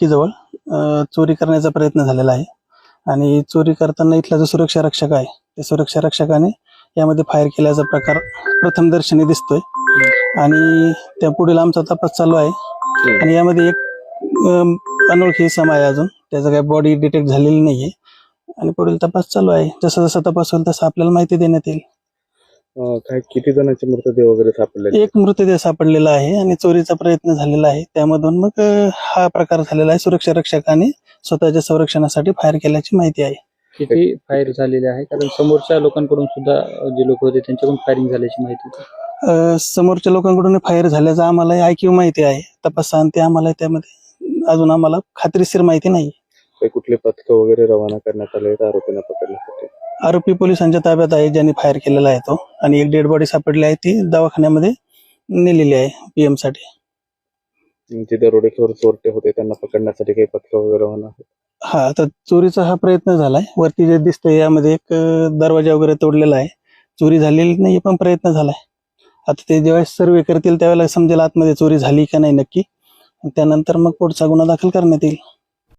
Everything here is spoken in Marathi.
खिडकीजवळ चोरी करण्याचा प्रयत्न झालेला आहे. आणि चोरी करताना इथला जो सुरक्षा रक्षक आहे त्या सुरक्षा रक्षकाने यामध्ये फायर केल्याचा प्रकार प्रथम दर्शनी दिसतोय. आणि त्या पुढील आमचा तपास चालू आहे. आणि यामध्ये एक अनोळखी सम आहे अजून. त्याचं काही बॉडी डिटेक्ट झालेली नाहीये. आणि पुढील तपास चालू आहे. जसा जसा तपास होईल तसं आपल्याला माहिती देण्यात येईल. काय किती जणांचे मृतदेह वगैरे सापडले एक मृतदेह सापडलेला आहे आणि चोरीचा प्रयत्न झालेला आहे. त्यामधून मग हा प्रकार झालेला आहे सुरक्षा रक्षकाने स्वतःच्या संरक्षणासाठी फायर केल्याची माहिती आहे. किती फायर झालेले आहे? कारण समोरच्या लोकांकडून सुद्धा जे लोक होते त्यांच्याकडून फायरिंग झाल्याची माहिती समोरच्या लोकांकडून फायर झाल्याचं आम्हाला ऐकीव माहिती आहे. तपासांती आम्हाला त्यामध्ये अजून आम्हाला खात्रीशीर माहिती नाही. काही कुठले पथकं वगैरे रवाना करण्यात आले आहेत आरोपींना पकडण्यासाठी? आरोपी पोलिसांच्या ताब्यात आहे ज्यांनी फायर केलेला आहे तो. आणि एक डेड बॉडी सापडली आहे ती दवाखान्यामध्ये नेलेली आहे पीएमसाठी जे दरोडेखोर चोरटे होते त्यांना पकडण्यासाठी काही पथकं वगैरे रवाना आहेत. हा तर चोरीचा हा प्रयत्न झालाय. वरती जे दिसतंय यामध्ये एक अ, दरवाजा वगैरे तोडलेला आहे. चोरी झालेली नाही पण प्रयत्न झालाय. आता ते जेव्हा सर्वे करतील त्यावेळेला समजेल आतमध्ये चोरी झाली का नाही नक्की. त्यानंतर मग पुढचा गुन्हा दाखल करण्यात येईल.